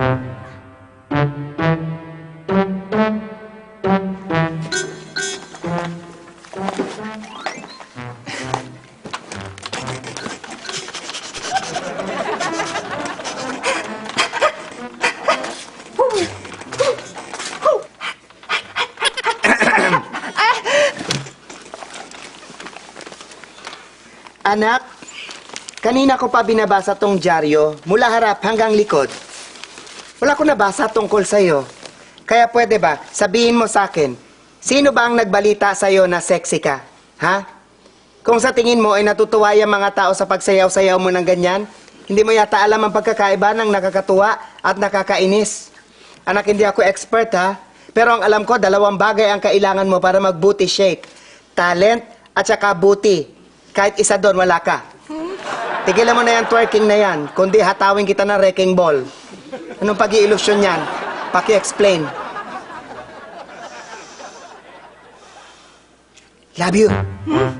Anak, kanina ko pa binabasa tong dyaryo mula harap hanggang likod. Wala ko nabasa tungkol sa'yo. Kaya pwede ba, sabihin mo sa akin, sino ba ang nagbalita sa'yo na sexy ka? Ha? Kung sa tingin mo ay natutuwa yung mga tao sa pagsayaw-sayaw mo ng ganyan, hindi mo yata alam ang pagkakaiba ng nakakatuwa at nakakainis. Anak, hindi ako expert ha, pero ang alam ko, dalawang bagay ang kailangan mo para mag-booty shake. Talent at saka booty. Kahit isa doon, wala ka. Tigilan mo na yan twerking na yan, kundi hatawin kita ng wrecking ball. Anong pag iilusyon yan? Paki-explain. Love you. Hmm?